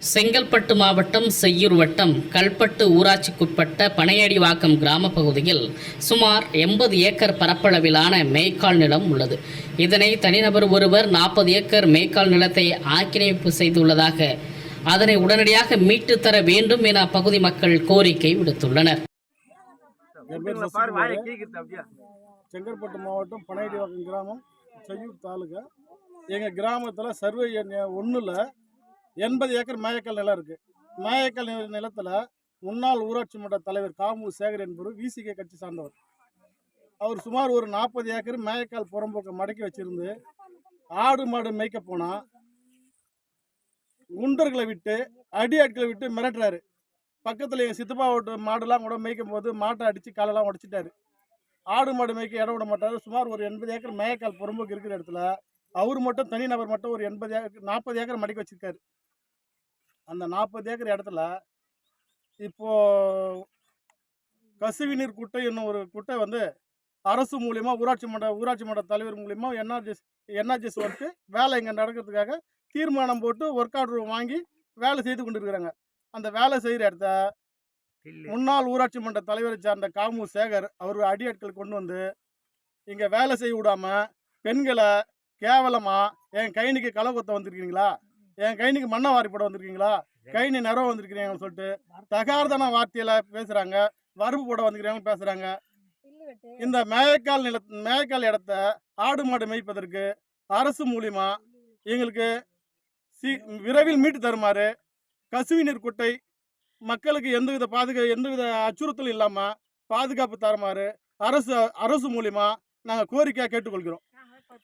செங்கல்பட்டு மாவட்டம் செய்யூர் வட்டம் கல்பட்டு ஊராட்சிக்குட்பட்ட பனையடிவாக்கம் கிராம பகுதியில் சுமார் எண்பது ஏக்கர் பரப்பளவிலான மேய்க்கால் நிலம் உள்ளது. இதனை தனிநபர் ஒருவர் நாற்பது ஏக்கர் மேய்க்கால் நிலத்தை ஆக்கிரமிப்பு செய்துள்ளதாக அதனை உடனடியாக மீட்டுத் தர வேண்டும் என அப்பகுதி மக்கள் கோரிக்கை விடுத்துள்ளனர். செங்கல்பட்டு மாவட்டம் பனையடிவாக்கம் கிராமம் செய்யூர் தாலுகா. எங்கள் கிராமத்தில் சர்வே எண் ஒன்றில் எண்பது ஏக்கர் மேயக்கல் நிலம் இருக்குது மேயக்கல் நில- நிலத்துல முன்னாள் ஊராட்சி மன்ற தலைவர் காமு சேகர் என்பவர் விசிகே கட்சி சார்ந்தவர். அவர் சுமார் ஒரு நாற்பது ஏக்கர் மேயக்கால் புறம்போக்க மடக்கி வச்சிருந்து ஆடு மாடு மேய்க்க போனால் குண்டர்களை விட்டு அடி ஆட்களை விட்டு மிரட்டுறாரு. பக்கத்தில் எங்கள் சித்தப்பா ஓட்டு மாடுலாம் கூட மேய்க்கும் போது மாட்டை அடித்து காலெல்லாம் உடச்சிட்டாரு. ஆடு மாடு மேய்க்க இடம் விட மாட்டாரு. சுமார் ஒரு எண்பது ஏக்கர் மேயக்கால் புறம்போக்கு இருக்கிற இடத்துல அவர் மட்டும் தனிநபர் மட்டும் ஒரு எண்பது ஏக்கர் நாற்பது ஏக்கர் மடக்கி வச்சிருக்காரு. அந்த நாற்பது ஏக்கர் இடத்துல இப்போ கசிவுநீர் குட்டை என்னும் ஒரு குட்டை வந்து அரசு மூலியமா ஊராட்சி மன்ற ஊராட்சி மன்ற தலைவர் மூலியமா என்ஆர்ஜிஎஸ் என்ஆர்ஜிஎஸ் ஒர்க்கு வேலை இங்கே நடக்கிறதுக்காக தீர்மானம் போட்டு ஒர்க் ஆர்டர் வாங்கி வேலை செய்து கொண்டு இருக்கிறாங்க அந்த வேலை செய்கிற இடத்த முன்னாள் ஊராட்சி மன்ற தலைவரை சார்ந்த காமு சேகர் அவர் அடியாட்கள் கொண்டு வந்து இங்கே வேலை செய்ய விடாம பெண்களை கேவலமா? என் கைனுக்கு களை கொத்த வந்திருக்கீங்களா? என் கைனுக்கு மண்ணை வாரி போட வந்திருக்கீங்களா? கைனி நிறவ வந்திருக்கிறீங்கன்னு சொல்லிட்டு தகார்தன வார்த்தையில பேசுறாங்க. வரப்பு போட வந்திருக்கிறாங்க பேசுறாங்க. இந்த மேயக்கால் நில மேயக்கால் இடத்த ஆடு மாடு மேய்ப்பதற்கு அரசு மூலியமா எங்களுக்கு சி விரைவில் மீட்டு தருமாறு கசிவுநீர் குட்டை மக்களுக்கு எந்தவித பாதுகா எந்தவித அச்சுறுத்தலும் இல்லாமல் பாதுகாப்பு தருமாறு அரசு அரசு மூலியமா நாங்கள் கோரிக்கையாக கேட்டுக்கொள்கிறோம்.